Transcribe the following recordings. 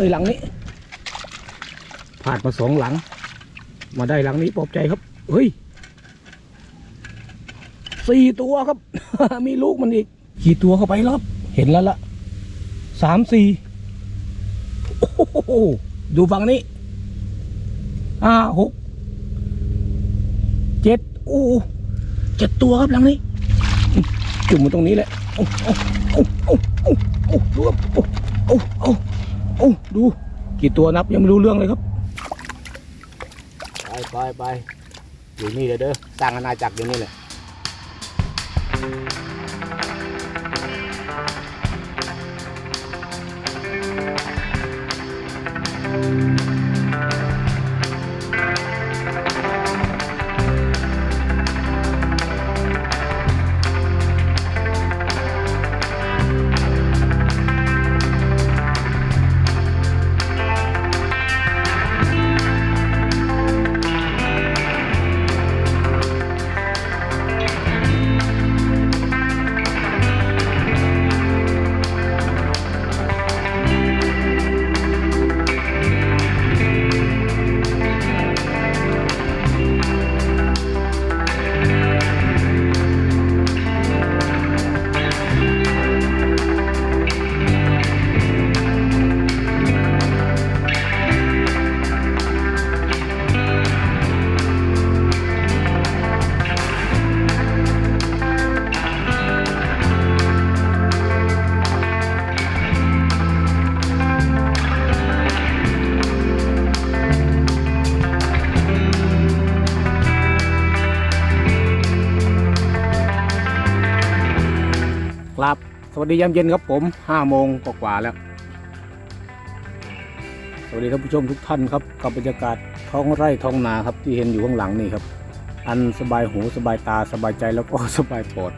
เลยหลังนี้ผ่านมาสองหลัง มาได้หลังนี้ปลอบใจครับ เฮ้ยสี่ตัวครับ มีลูกมันอีก กี่ตัวเข้าไปรอบเห็นแล้วละสามสี่ดูฝั่งนี้ห้าหกเจ็ดโอ้เจ็ดตัวครับหลังนี้ จุ่มมาตรงนี้แหละโอ้โอ้โอ้โอ้โอ้โอ้ดูครับโอ้โอ้โอ้ โอ้ดู กี่ตัวนับยังไม่รู้เรื่องเลยครับ ไปไปไปอยู่นี่เลยเด้อสร้างอาณาจักรอยู่นี่เลย วัสดียามเย็นครับผมห้าโมงกว่าๆแล้ว สวัสดีท่านผู้ชมทุกท่านครับกับบรรยากาศท้องไร่ท้องนาครับที่เห็นอยู่ข้างหลังนี่ครับ อันสบายหูสบายตาสบายใจแล้วก็สบายปอด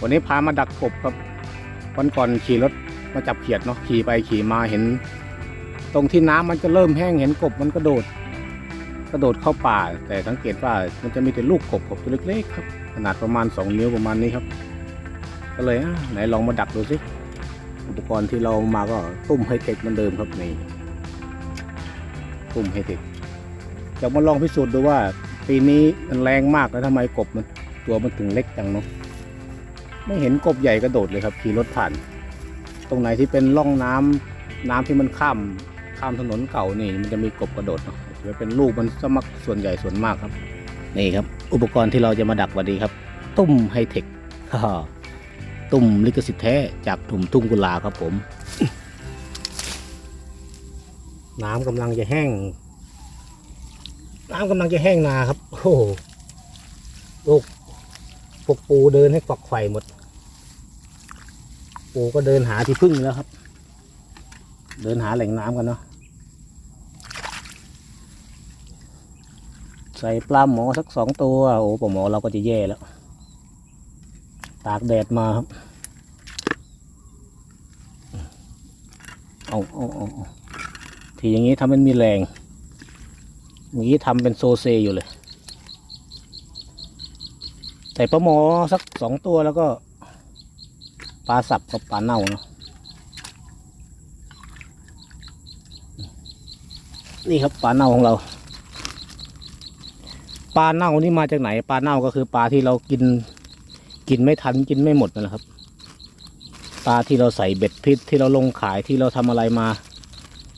วันนี้พามาดักกบครับวันก่อนขี่รถมาจับเขียดเนาะขี่ไปขี่มาเห็น ตรงที่น้ำมันจะเริ่มแห้งเห็นกบมันกระโดด กระโดดเข้าป่า แต่สังเกตว่ามันจะมีแต่ลูกกบกบตัวเล็กๆครับขนาดประมาณสองนิ้วประมาณนี้ครับ ก็เลยอะไหนลองมาดักดูสิอุปกรณ์ที่เรามาก็ตุ้มไฮเทคเหมือนเดิมครับนี่ตุ้มไฮเทคจะมาลองพิสูจน์ดูว่าปีนี้มันแรงมากแล้วทำไมกบมันตัวมันถึงเล็กจังเนาะไม่เห็นกบใหญ่กระโดดเลยครับขี่รถผ่าน ตรงไหนที่เป็นร่องน้ำน้ำที่มันข้ามข้ามถนนเก่านี่ มันจะมีกบกระโดดเนาะจะเป็นลูกมันสมักส่วนใหญ่ส่วนมากครับ นี่ครับ อุปกรณ์ที่เราจะมาดักวันนี้ครับ ตุ้มไฮเทค ตุ่มลิขสิทธิ์แท้จากถุ่มทุ่งกุลาครับผม น้ำกำลังจะแห้ง น้ำกำลังจะแห้งนาครับ โอ้โหลูกพวกปูเดินให้ฝักไฟหมด ปูก็เดินหาที่พึ่งแล้วครับ เดินหาแหล่งน้ำกันเนาะใส่ปลาหมอสักสองตัว โอ้ปลาหมอเราก็จะแย่แล้ว ตากแดดมาครับ เอาเอาเอาทีอย่างนี้ทำมันมีแรงอย่างนี้ทำเป็นโซเซอยู่เลย ใส่ปลาหมอสักสองตัวแล้วก็ปลาสับกับปลาเน่าเนาะนี่ครับปลาเน่าของเราปลาเน่านี่มาจากไหนปลาเน่าก็คือปลาที่เรากิน กินไม่ทันกินไม่หมดนั่นแหละครับ ปลาที่เราใส่เบ็ดพิษที่เราลงขายที่เราทำอะไรมา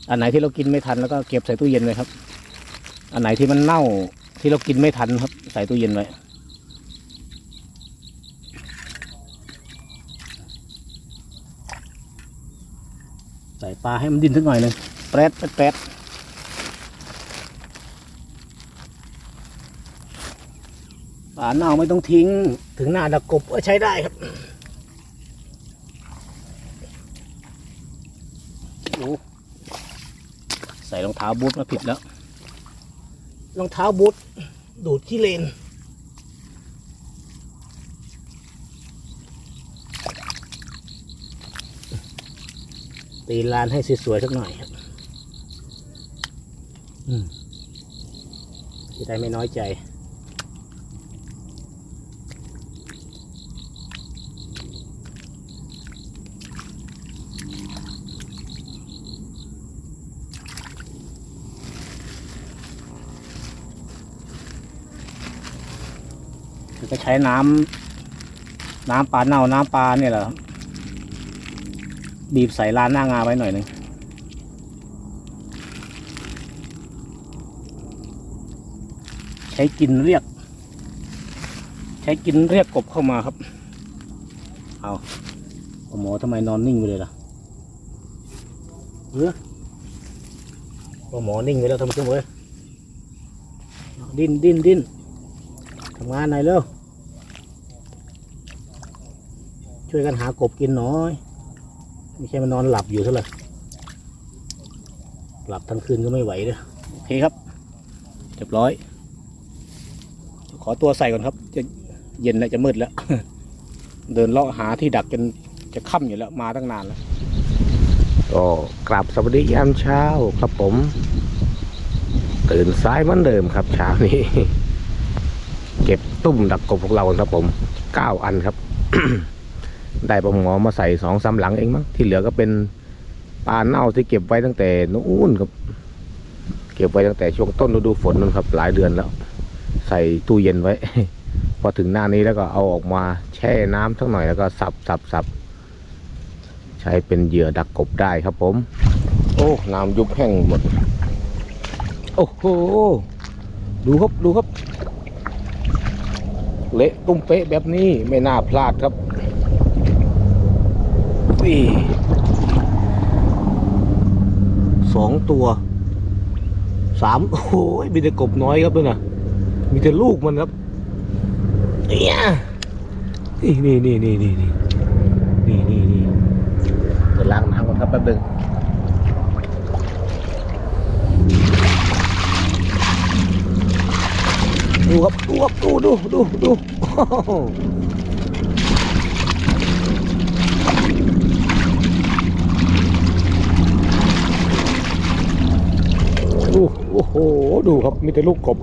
อันไหนที่เรากินไม่ทันแล้วก็เก็บใส่ตู้เย็นไว้ครับ อันไหนที่มันเน่าที่เรากินไม่ทันครับ ใส่ตู้เย็นไว้ใส่ปลาให้มันดิ้นสักหน่อยหนึ่งแปรดแปรดแปรดปลา เน่าไม่ต้องทิ้ง ถึงหน้าดักบก็ใช้ได้ครับโอ้ใส่รองเท้าบูทมาผิดแล้วรองเท้าบูทดูดขี้เลนตีลานให้สวยๆสักหน่อยครับอืมจะได้ไม่น้อยใจ ก็ใช้น้ำน้ำปลาเน่าน้ำปลาเนี่ยแหละครับบีบใส่ร้านหน้างาไว้หน่อยหนึ่งใช้กินเรียก ใช้กินเรียกกบเข้ามาครับ เอาหมอทำไมนอนนิ่งไปเลยล่ะเออหมอนิ่งไปแล้วทำไมเว้ยดิ้นดิ้นดิ้นทำงานหนเร็ว ช่วยกันหากบกินหน่อย ไม่ใช่มานอนหลับอยู่เท่าไหร่หลับทั้งคืนก็ไม่ไหวเลยโอเคครับเรียบร้อย ขอตัวใส่ก่อนครับ จะเย็นแล้วจะมืดแล้ว เดินเลาะหาที่ดักจนจะค่ำอยู่แล้วมาตั้งนานแล้วก็กลับสวัสดียามเช้าครับผม ตื่นสายเหมือนเดิมครับเช้านี้ เก็บตุ้มดักกบพวกเราครับผมเก้าอันครับ ได้ปลาหมอมาใส่สองสามหลังเองมั้งที่เหลือก็เป็นปลาเน่าที่เก็บไว้ตั้งแต่นู้นครับเก็บไว้ตั้งแต่ช่วงต้นฤดูฝนนั่นครับ หลายเดือนแล้ว ใส่ตู้เย็นไว้ พอถึงหน้านี้แล้วก็เอาออกมาแช่น้ำสักหน่อยแล้วก็สับสับสับใช้เป็นเหยื่อดักกบได้ครับผม โอ้น้ำยุบแห้งหมด โอ้โหดูครับดูครับ เละตุ้มเป๊ะแบบนี้ไม่น่าพลาดครับ สองตัวสามโอ้ยมีแต่กบน้อยครับด้วยนะมีแต่ลูกมันครับเนี่ยนี่นี่นี่นี่นี่นี่นี่นี่นี่เดี๋ยวล้างน้ำก่อนครับแป๊บนึงดูครับดูครับดูดูดูดูโอ้โหดูโอ้โห ดูครับ มีแต่ลูกกบ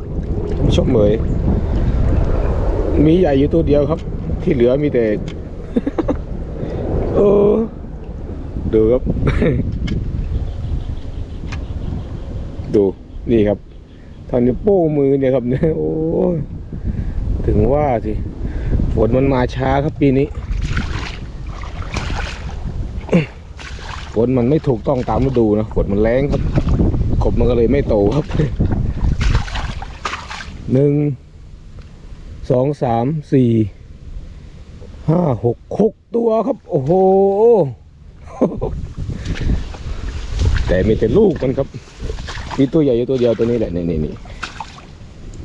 ไม่ชอบเหมย มีใหญ่อยู่ตัวเดียวครับ ที่เหลือมีแต่เออดูครับ ดู นี่ครับทางนิ้โป้งมือเนี่ยครับเนี่ย โอ้ ถึงว่าสิ ฝนมันมาช้าครับปีนี้ ฝนมันไม่ถูกต้องตามฤดูนะ ฝนมันแรงครับ บมันก็เลยไม่โตครับหนึ่งสองสามสี่ห้าหกหกตัวครับ โอ้โห แต่มีแต่ลูกมันครับมีตัวใหญ่อยู่ตัวเดียวตัวนี้แหละนี่นี่นี่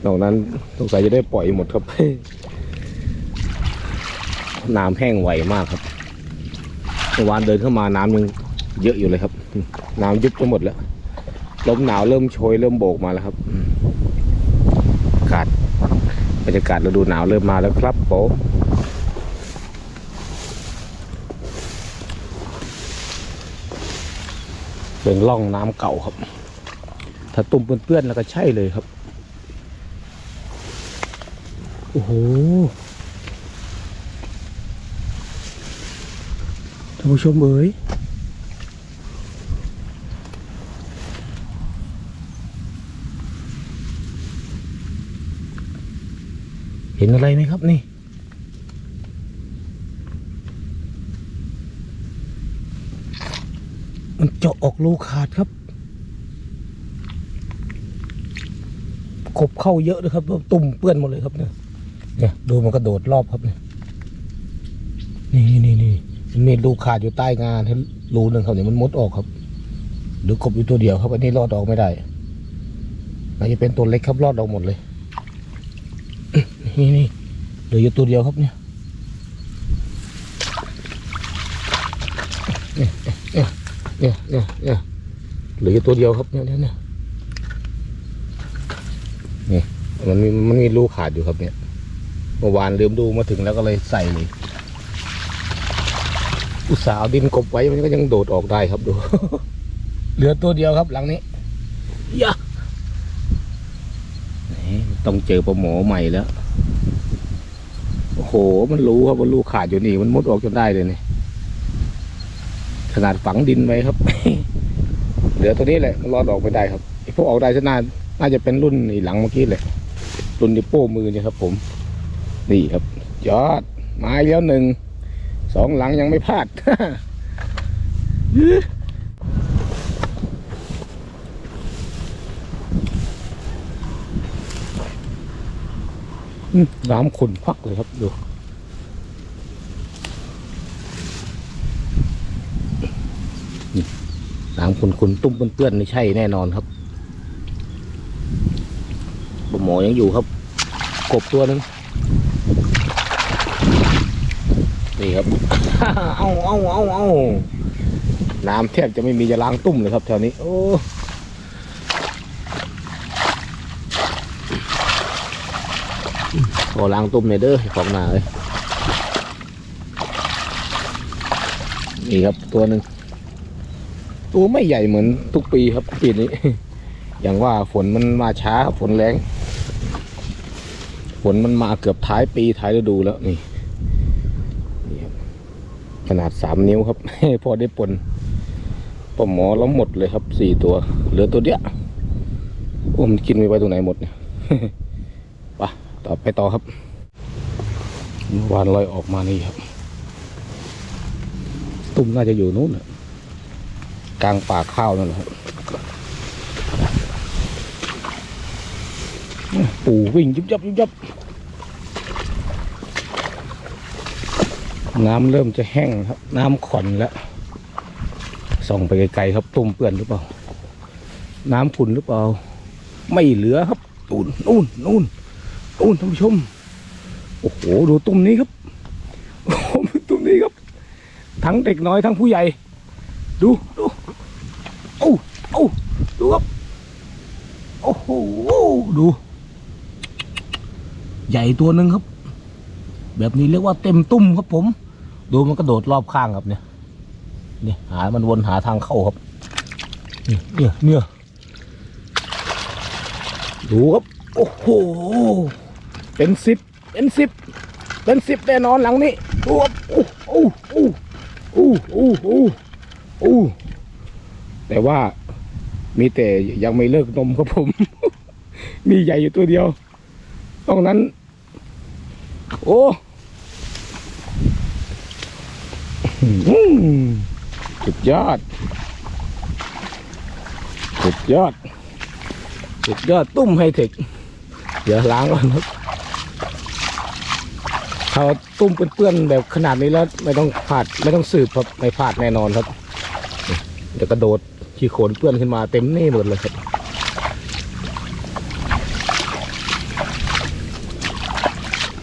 นอกนั้นสงสัยจะได้ปล่อยหมดครับน้ำแห้งไวมากครับเมื่อวานเดินเข้ามาน้ำยังเยอะอยู่เลยครับ น้ำยุบไปหมดแล้ว ลมหนาวเริ่มโชยเริ่มโบกมาแล้วครับอากาศบรรยากาศฤดูหนาวเริ่มมาแล้วครับผมเป็นร่องน้ำเก่าครับ ถ้าตุ่มเปื้อนๆแล้วก็ใช่เลยครับ โอ้โห ท่านผู้ชมเอ๋ย เห็นอะไรไหมครับนี่ มันเจาะออกรูขาดครับ กบเข้าเยอะเลยครับ ตุ่มเปื้อนหมดเลยครับเนี่ยเนี่ยดูมันกระโดดรอบครับเนี่ยนี่นี่นี่มันมีรูขาดอยู่ใต้งานให้รูหนึ่งครับเนี่ยมันมดออกครับ หรือกบอยู่ตัวเดียวครับอันนี้รอดออกไม่ได้น่าจะเป็นตัวเล็กครับรอดออกหมดเลย นี่นี่เหลืออยู่ตัวเดียวครับเนี่ยเนี่ยเนี่ยเนี่ยเนี่ยเนี่ยเหลืออยู่ตัวเดียวครับเนี่ยเนี่ยเนี่ยนี่มันมีมันมีรูขาดอยู่ครับเนี่ยเมื่อวานลืมดูมาถึงแล้วก็เลยใส่เลยอุตส่าห์เอาดินกบไว้มันก็ยังโดดออกได้ครับดู เหลือตัวเดียวครับหลังนี้ยะนี่ต้องเจอปลาหมอใหม่แล้ว โอ้โห มันรู้ครับว่าลูกขาดอยู่นี่ มันมุดออกจนได้เลยนี่ ขนาดฝังดินไว้ครับ เหลือตัวนี้แหละมันรอดออกไม่ได้ครับพวกออกได้จะน่าน่าจะเป็นรุ่นหลังเมื่อกี้แหละรุ่นนิ้วโป้มือเนี่ยครับ ผม นี่ครับ ยอดไม้แล้วหนึ่ง สองหลังยังไม่พลาด น้ำขุ่นพักเลยครับดูนี่น้ำขุ่นๆตุ้มเปื้อนๆนี่ใช่แน่นอนครับปหมอยังอยู่ครับ กบตัวนึงนี่ครับ เอาเอาเอาเอาน้ำแทบจะไม่มีจะล้างตุ้มเลยครับแถวนี้ โอ้ อล้างตุ้มหน่อยเด้อของหนาเลยนี่ครับตัวหนึ่งตัวไม่ใหญ่เหมือนทุกปีครับปีนี้ อย่างว่าฝนมันมาช้าฝนแรงฝนมันมาเกือบท้ายปีท้ายฤดูแล้วนี่ขนาดสามนิ้วครับพอได้ปนปลาหมอแล้วหมดเลยครับสี่ตัว เหลือตัวเดียวโอ้มันกินไปไว้ตรงไหนหมดเนี่ย ต่อไปต่อครับวานลอยออกมานี่ครับ ตุ้มน่าจะอยู่นู้นนะกลางป่าข้าวนั่นแหละปูวิ่งยุบยับยุบยับน้ำเริ่มจะแห้งครับ น้ำขอนแล้วส่องไปไกลๆครับตุ่มเปื้อนหรือเปล่า น้ำขุ่นหรือเปล่า ไม่เหลือครับนู่นนู่นนู่น นู่นท่านผู้ชม โอ้โห ดูตุ่มนี้ครับ โอ้โหตุ่มนี้ครับ ทั้งเด็กน้อยทั้งผู้ใหญ่ ดูดูโอ้โอ้ดูครับ โอ้โห ดู ใหญ่ตัวหนึ่งครับ แบบนี้เรียกว่าเต็มตุ้มครับผม ดูมันกระโดดรอบข้างครับเนี่ยนี่หา มันวนหาทางเข้าครับ เนี่ยเนี่ยดูครับ โอ้โห เป็นสิบเป็นสิบเป็นสิบแน่นอนหลังนี้ดูครับโอ้โอ้โอ้โอ้โอ้โอ้โอ้แต่ว่ามีแต่ยังไม่เลิกนมครับผม มีใหญ่อยู่ตัวเดียวตรงนั้น โอ้อื้อหือสุดยอดสุดยอดสุดยอดตุ้มไฮเทคเดี๋ยวล้างก่อนครับ ถ้าตุ้มเปื้อนๆแบบขนาดนี้แล้วไม่ต้องผาดไม่ต้องสืบครับไม่พลาดแน่นอนครับเดี๋ยวกระโดดขี้โคลนเปื้อนขึ้นมาเต็มนี่หมดเลยครับ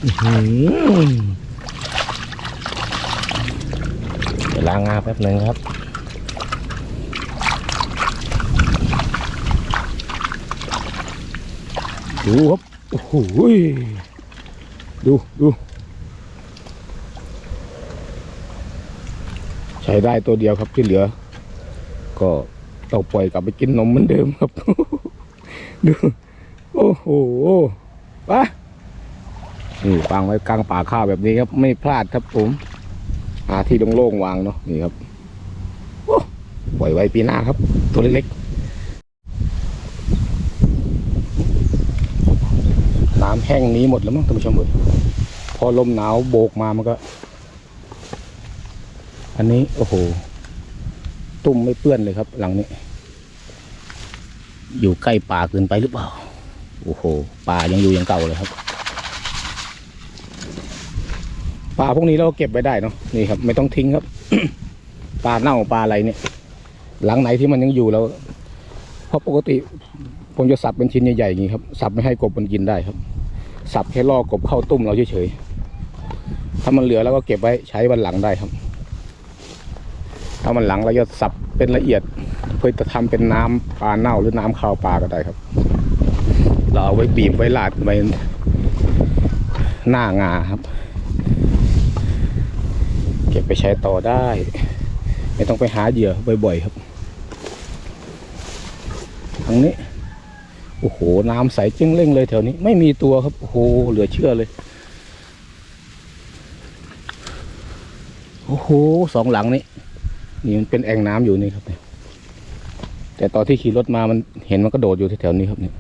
อืมเดี๋ยวล้างงาแป๊บหนึ่งครับดูครับโอ้โหดูดู ใช้ได้ตัวเดียวครับที่เหลือ ก็ต้องปล่อยกลับไปกินนมเหมือนเดิมครับ ดู โอ้โหไปนี่วางไว้กลางป่าข้าวแบบนี้ครับ ไม่พลาดครับผมหาที่โล่งๆวางเนาะนี่ครับโอ้ปล่อยไว้ปีหน้าครับ ตัวเล็กๆน้ำแห้งนี้หมดแล้วมั้งท่านผู้ชมเลยพอลมหนาวโบกมามันก็ อันนี้โอ้โห ตุ่มไม่เปื้อนเลยครับ หลังนี้ อยู่ใกล้ป่าเกินไปหรือเปล่า โอ้โห ป่ายังอยู่อย่างเก่าเลยครับปลาพวกนี้เราเก็บไว้ได้เนาะ นี่ครับ ไม่ต้องทิ้งครับปลาเน่าปลาอะไรเนี่ย หลังไหนที่มันยังอยู่แล้วเพราะปกติผมจะสับเป็นชิ้นใหญ่ๆอย่างนี้ครับ สับไม่ให้กบมันกินได้ครับ สับแค่ล่อกบเข้าตุ้มเราเฉยๆ ถ้ามันเหลือแล้วก็เก็บไว้ใช้วันหลังได้ครับ ถ้ามันหลังเราจะสับเป็นละเอียด เพื่อจะทำเป็นน้ำปลาเน่าหรือน้ำข้าวปลาก็ได้ครับ เราเอาไว้บีบไว้ลาดไว้หน้างาครับ เก็บไปใช้ต่อได้ ไม่ต้องไปหาเหยื่อบ่อยๆครับทางนี้โอ้โห น้ำใสจิ้งเร่งเลยแถวนี้ ไม่มีตัวครับ โอ้โห เหลือเชื่อเลย โอ้โห สองหลังนี้ นี่มันเป็นแอ่งน้ำอยู่นี่ครับเนี่ยแต่ตอนที่ขี่รถมามันเห็นมันกระโดดอยู่แถวๆนี้ครับเนี่ย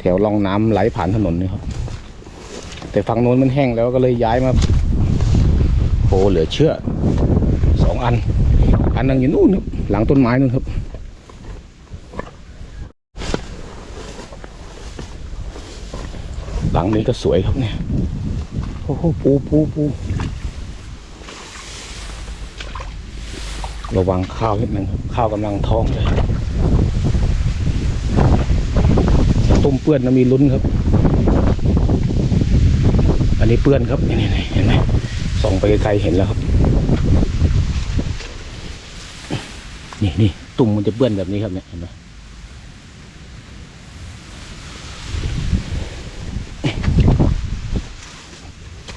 แถวร่องน้ำไหลผ่านถนนนี่ครับ แต่ฝั่งโน้นมันแห้งแล้วก็เลยย้ายมาโหเหลือเชื่อสองอัน อันนึงอยู่นู่นครับหลังต้นไม้นู่นครับหลังนี้ก็สวยครับเนี่ยโอ้โหปูปูปู ระวังข้าวนิดนึงครับข้าวกำลังท้องเลยต้มเปื้อนนะมีลุ้นครับ อันนี้เปื้อนครับนี่เห็นไหมส่องไปไกลเห็นแล้วครับ นี่นี่ตุ่มมันจะเปื้อนแบบนี้ครับเนี่ยเห็นไหม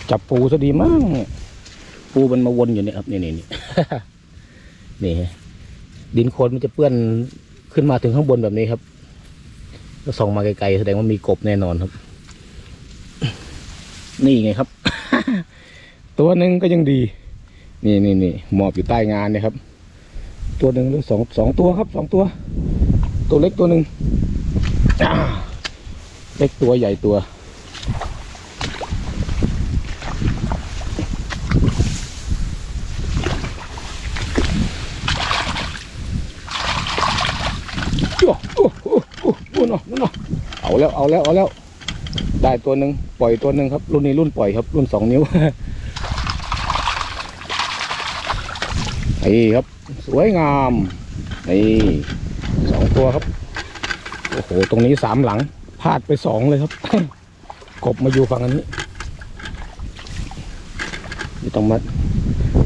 จับปูซะดีมากเนี่ยปูมันมาวนอยู่เนี่ยครับนี่นี่นี่ นี่ฮะดินโคลนมันจะเปื้อนขึ้นมาถึงข้างบนแบบนี้ครับก็ส่องมาไกลๆแสดงว่ามีกบแน่นอนครับ นี่ไงครับ ตัวหนึ่งก็ยังดี นี่นี่นี่หมอบอยู่ใต้งานเนี่ยครับ ตัวหนึ่งหรือสองสองตัวครับสองตัว ตัวเล็กตัวหนึ่งอ่าเล็กตัวใหญ่ตัว โอ้โอ้โอ้โอ้โอ้เนาะเนาะเอา แล้วเอาแล้วเอาแล้ว ได้ตัวหนึ่งปล่อยตัวหนึ่งครับ รุ่นนี้รุ่นปล่อยครับ รุ่นสองนิ้วนี่ครับ สวยงามนี่สองตัวครับโอ้โหตรงนี้สามหลังพลาดไปสองเลยครับ กบมาอยู่ฝั่งอันนี้นี่ต้องมา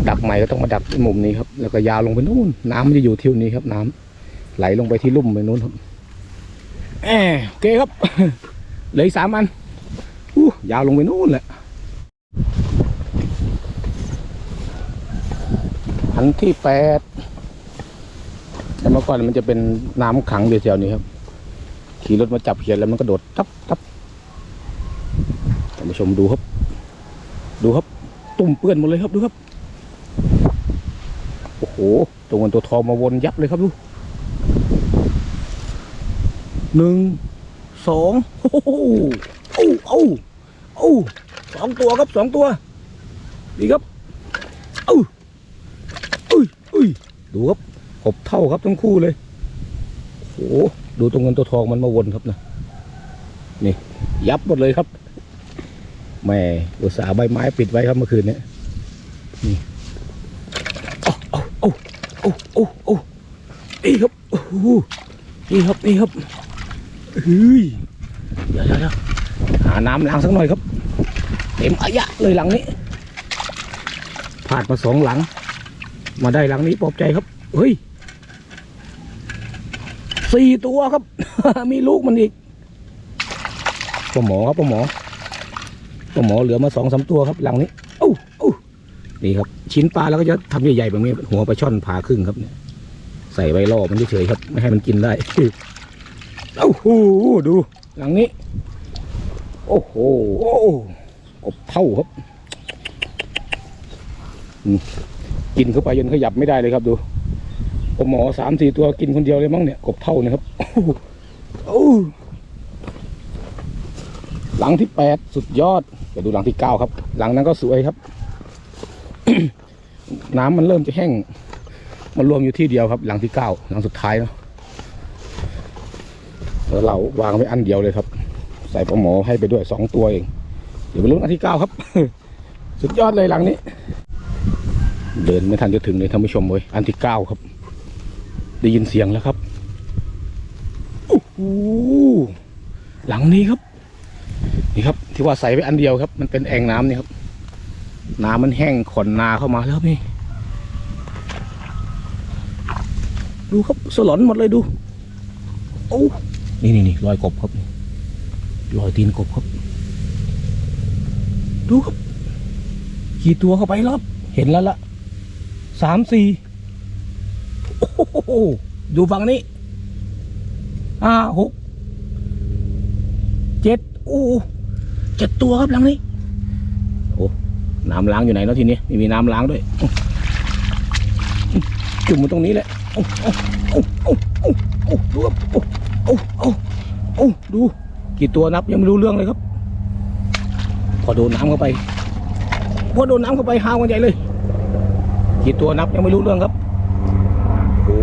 ดักใหม่ก็ต้องมาดักที่มุมนี้ครับ แล้วก็ยาวลงไปนู่น น้ำมันจะอยู่ที่นี้ครับ น้ำไหลลงไปที่ลุ่มไปนู้นครับ แอมโอเคครับ เหลืออีกสามอันอู้ยาวลงไปนู้นแหละอันที่แปดแต่เมื่อก่อนมันจะเป็นน้ำขังอยู่แถวนี้ครับ ขี่รถมาจับเขียนแล้วมันก็โดดทับทับท่านผู้ชมดูครับ ดูครับ ตุ่มเปื้อนหมดเลยครับดูครับ โอ้โหตัวเงินตัวทองมาวนยับเลยครับดู หนึ่งสองโอ้โหเอ้าเอ้าเอ้สองตัวครับสองตัวดีครับเอ้าอุ้ยอุ้ยดูครับกบเท่าครับทั้งคู่เลยโอ้โหดูตรงเงินตัวทองมันมาวนครับนะนี่ ยับหมดเลยครับแม่อุตสาห์ใบไม้ปิดไว้ครับเมื่อคืนนี้นี่เอ้าเอ้าเอ้าเอ้าเอ้นี่ครับโอ้โหนี่ครับนี่ครับ เฮ้ยเดี๋ยวเดี๋ยวหาน้ำล้างสักหน่อยครับ เต็มอายะเลยหลังนี้ผ่านมาสองหลัง มาได้หลังนี้ปลอบใจครับ เฮ้ยสี่ตัวครับ มีลูกมันอีกป้าหมอครับป้าหมอป้าหมอเหลือมาสองสามตัวครับหลังนี้โอ้โอ้นี่ครับ ชิ้นปลาแล้วก็จะทำใหญ่ๆแบบนี้หัวปลาช่อนผ่าครึ่งครับเนี่ยใส่ไว้ล่อมันเฉยๆครับ ไม่ให้มันกินได้ โอ้โหดู หลังนี้ โอ้โหโอ้กบเท่าครับอืมกินเข้าไปจนขยับไม่ได้เลยครับดูผมหมอสามสี่ตัวกินคนเดียวเลยมั้งเนี่ยกบเท่าเนะครับโอ้โหโอ้หลังที่แปดสุดยอดเดี๋ยวดูหลังที่เก้าครับ หลังนั้นก็สวยครับ น้ำมันเริ่มจะแห้ง มันรวมอยู่ที่เดียวครับ หลังที่เก้าหลังสุดท้ายเนาะ แล้วเราวางไว้อันเดียวเลยครับ ใส่ปลาหมอให้ไปด้วยสองตัวเอง เดี๋ยวไปลุ้นอันที่เก้าครับ สุดยอดเลยหลังนี้ เดินไม่ทันจะถึงเลยท่านผู้ชมเลยอันที่เก้าครับ ได้ยินเสียงแล้วครับโอ้โหหลังนี้ครับ นี่ครับ ที่ว่าใส่ไว้อันเดียวครับ มันเป็นแอ่งน้ำนี่ครับน้ำมันแห้งขอนนาเข้ามาแล้วนี่ดูครับสลอนหมดเลยดู โอ้ นี่นี่นี่รอยกบครับรอยตีนกบครับ ดูครับกี่ตัวเข้าไปรอบเห็นแล้วละสามสี่โอ้โหดูฝั่งนี้ห้าหกเจ็ดโอ้เจ็ดตัวครับหลังนี้โอ้น้ำล้างอยู่ไหนเนาะทีนี้ไม่มีน้ำล้างด้วย จุ่มมาตรงนี้แหละโอ้โอ้โอ้โอ้โอ้โอ้ดูครับ โอ้โอ้โอ้ดูกี่ตัวนับยังไม่รู้เรื่องเลยครับ พอโดนน้ำเข้าไปพอโดนน้ำเข้าไปหาวกันใหญ่เลย กี่ตัวนับยังไม่รู้เรื่องครับโอ้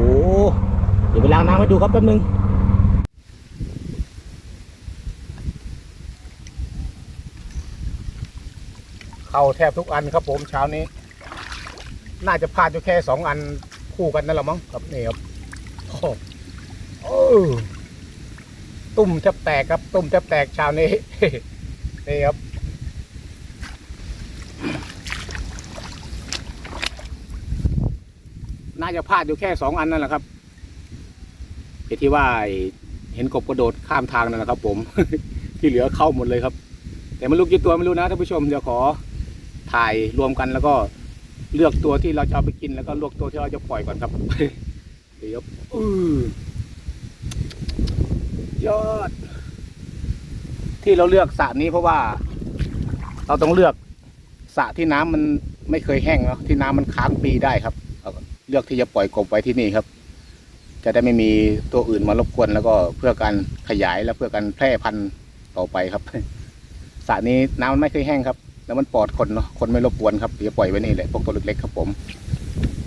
เดี๋ยวไปล้างน้ำให้ดูครับแป๊บนึงเข้าแทบทุกอันครับผมเช้านี้ น่าจะพลาดอยู่แค่สองอันคู่กันนั่นแหละมั้งครับนี่ครับโอ้ ตุ่มแทบแตกครับ ตุ่มแทบแตกเช้านี้ นี่ครับ น่าจะพลาดอยู่แค่สองอันนั่นแหละครับไอ้ที่ว่าเห็นกบกระโดดข้ามทางนั่นแหละครับ ผม ที่เหลือเข้าหมดเลยครับ แต่ไม่รู้กี่ตัวไม่รู้นะท่านผู้ชมเดี๋ยวขอถ่ายรวมกันแล้วก็เลือกตัวที่เราจะเอาไปกินแล้วก็ลือกตัวที่เราจะปล่อยก่อนครับเดี๋ยวอือ ยอด ที่เราเลือกสระนี้เพราะว่า เราต้องเลือกสระที่น้ำมันไม่เคยแห้งเนาะที่น้ำมันค้างปีได้ครับเราก็เลือกที่จะปล่อยกบไว้ที่นี่ครับ จะได้ไม่มีตัวอื่นมารบกวน แล้วก็เพื่อการขยายและเพื่อการแพร่พันธุ์ต่อไปครับสระนี้น้ำมันไม่เคยแห้งครับ แล้วมันปลอดคนเนาะคนไม่รบกวนครับเดี๋ยวปล่อยไว้นี่แหละพวกตัวเล็กๆครับผม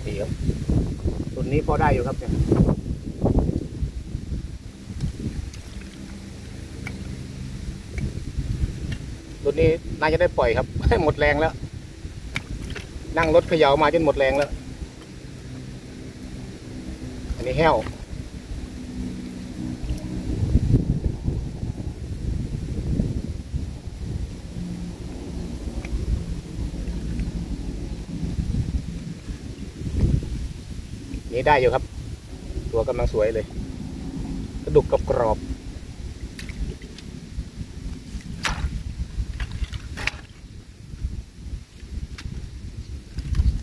นี่ครับตัวนี้พอได้อยู่ครับเนี่ย ตัวนี้น่าจะได้ปล่อยครับ หมดแรงแล้ว นั่งรถเขย่ามาจนหมดแรงแล้ว อันนี้แห้วนี่ได้อยู่ครับ ตัวกำลังสวยเลย กระดูกกับกรอบ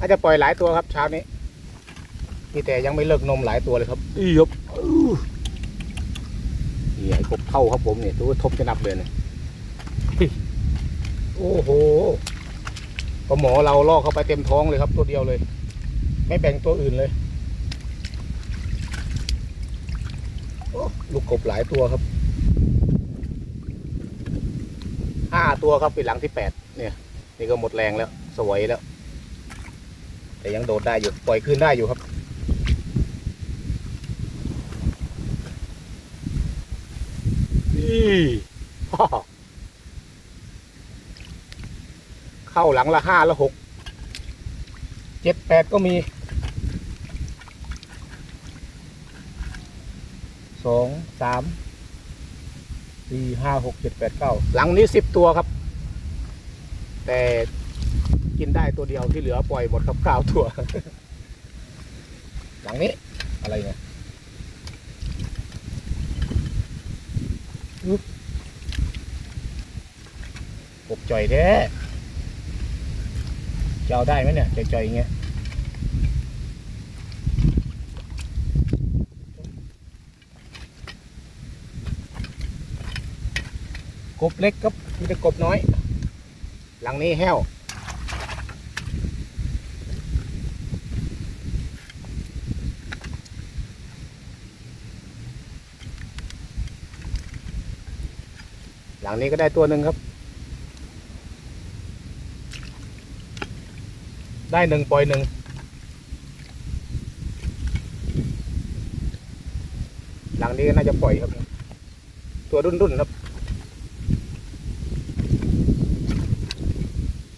าจจะปล่อยหลายตัวครับเช้านี้มีแต่ยังไม่เลิกนมหลายตัวเลยครับอียบอื้อนี่ไอ้กบเท่าครับผมเนี่ยตัวทบจะนับเลยเนี่ยโอ้โหก็หมอเราล่อเข้าไปเต็มท้องเลยครับ ตัวเดียวเลย ไม่แบ่งตัวอื่นเลยโอ้ลูกกบหลายตัวครับห้าตัวครับเป็นหลังที่แปดเนี่ย นี่ก็หมดแรงแล้ว สวยแล้ว แต่ยังโดดได้อยู่ปล่อยขึ้นได้อยู่ครับ นี่ฮ่าเข้าหลังละห้าละหกเจ็ดแปดก็มีสองสามสี่ห้าหกเจ็ดแปดเก้าหลังนี้สิบตัวครับ แต่ กินได้ตัวเดียวที่เหลือปล่อยหมดครับเก้าตัว หลังนี้อะไรเนี่ยอึ๊บกจ่อยแท้จะเอาได้ไหมเนี่ยจ่อยๆอย่างเงี้ยกบเล็กครับมีแต่กบน้อย หลังนี้แห้ว หลังนี้ก็ได้ตัวหนึ่งครับ ได้หนึ่งปล่อยหนึ่งหลังนี้น่าจะปล่อยครับ ตัวรุ่นรุ่นๆครับ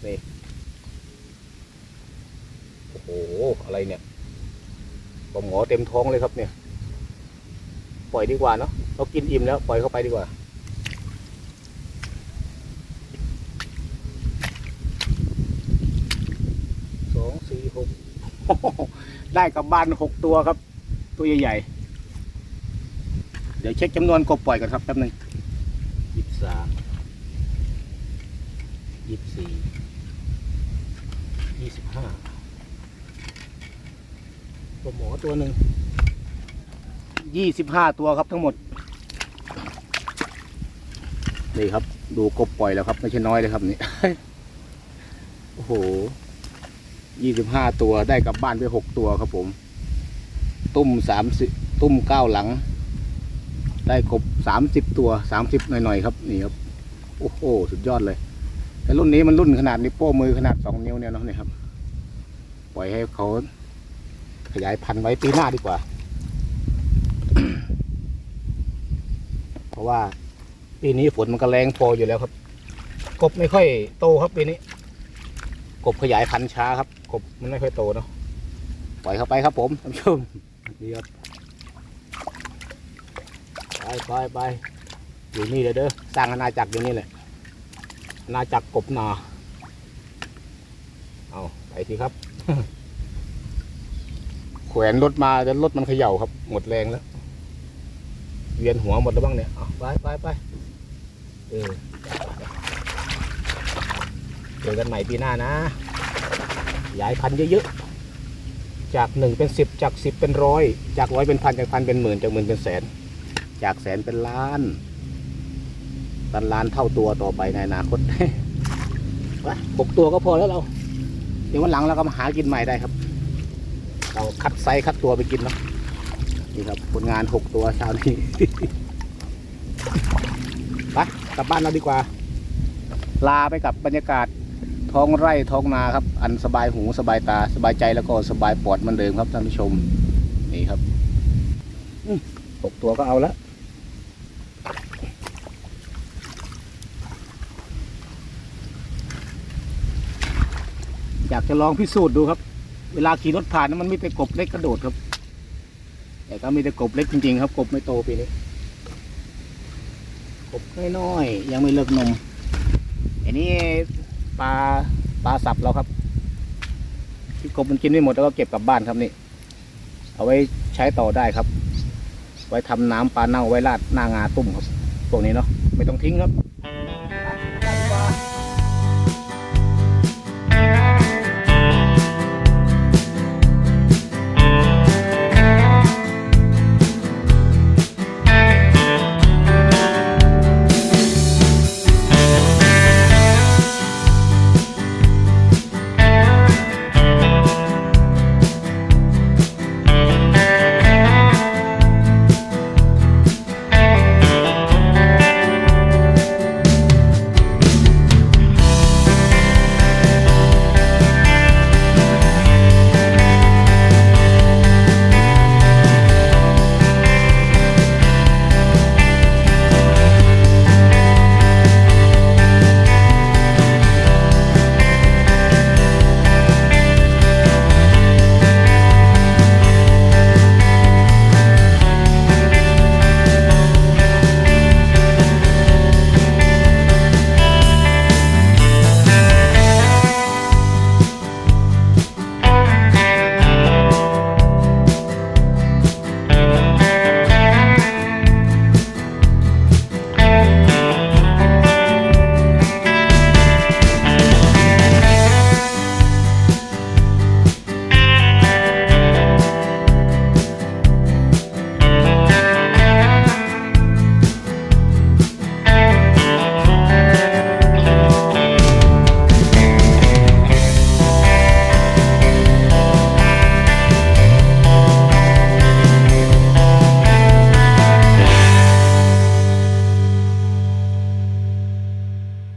นี่โอ้โหอะไรเนี่ยปลาหมอเต็มท้องเลยครับเนี่ย ปล่อยดีกว่าเนาะเรากินอิ่มแล้ว ปล่อยเข้าไปดีกว่า สองสี่ หกได้กลับบ้านหกตัวครับ ตัวใหญ่ๆ เดี๋ยวเช็คจำนวนกบปล่อยกันครับแป๊บหนึงยี่สิบสามยี่สิบสี่ยี่สิบห้าตัวหมอตัวหนึ่งยี่สิบห้าตัวครับทั้งหมด นี่ครับ ดูกบปล่อยแล้วครับ ไม่ใช่น้อยเลยครับนี่ โอ้โห ยี่สิบห้าตัวได้กลับบ้านไปหกตัวครับผม ตุ้มสามสิบตุ้มเก้าหลัง ได้กบสามสิบตัวสามสิบหน่อยๆครับนี่ครับโอ้โหสุดยอดเลย แต่รุ่นนี้มันรุ่นขนาดนิ้วโป้มือขนาดสองนิ้วเนี่ยเนาะเนี่ยครับ ปล่อยให้เขาขยายพันธุ์ไว้ปีหน้าดีกว่า เพราะว่าปีนี้ฝนมันก็แรงพออยู่แล้วครับ กบไม่ค่อยโตครับปีนี้ กบขยายพันธุ์ช้าครับ กบมันไม่ค่อยโตเนาะปล่อยเข้าไปครับผมท่านผู้ชมนี่ครับไปไปไปอยู่นี่เลยเด้อสร้างอาณาจักรอยู่นี่แหละอาณาจักรกบนาเอาไปสิครับ แขวนรถมาแล้วรถมันเขย่าครับ หมดแรงแล้ว เวียนหัวหมดแล้วบ้างเนี่ยเอาไปไปไปเออเจอกันใหม่ปีหน้านะ ยายพันธุ์เยอะๆ จากหนึ่งเป็นสิบจากสิบเป็นร้อยจากร้อยเป็นพันจากพันเป็นหมื่นจากหมื่นเป็นแสน จากแสนเป็นล้านตันล้านเท่าตัวต่อไปในอนาคตไปหกตัวก็พอแล้วเราเดี๋ยววันหลังเราก็มาหากินใหม่ได้ครับ เราคัดไซส์คัดตัวไปกินเนาะนี่ครับผลงานหกตัวเช้านี้ไปกลับบ้านเราดีกว่า ลาไปกับบรรยากาศ ท้องไร่ท้องนาครับ อันสบายหูสบายตาสบายใจแล้วก็สบายปอดเหมือนเดิมครับท่านผู้ชม นี่ครับหกตัวก็เอาแล้วอยากจะลองพิสูจน์ดูครับ เวลาขี่รถผ่านนั้นมันมีแต่กบเล็กกระโดดครับ แต่ก็มีแต่กบเล็กจริงๆ ครับ กบไม่โตปีนี้กบน้อยๆยังไม่เลิกนมอันนี้ ปลาปลาสับเราครับที่กบมันกินไม่หมดแล้วก็เก็บกลับบ้านครับนี่ เอาไว้ใช้ต่อได้ครับ ไว้ทำน้ำปลาเน่าไว้ราดหน้างาตุ่มครับพวกนี้เนาะไม่ต้องทิ้งครับ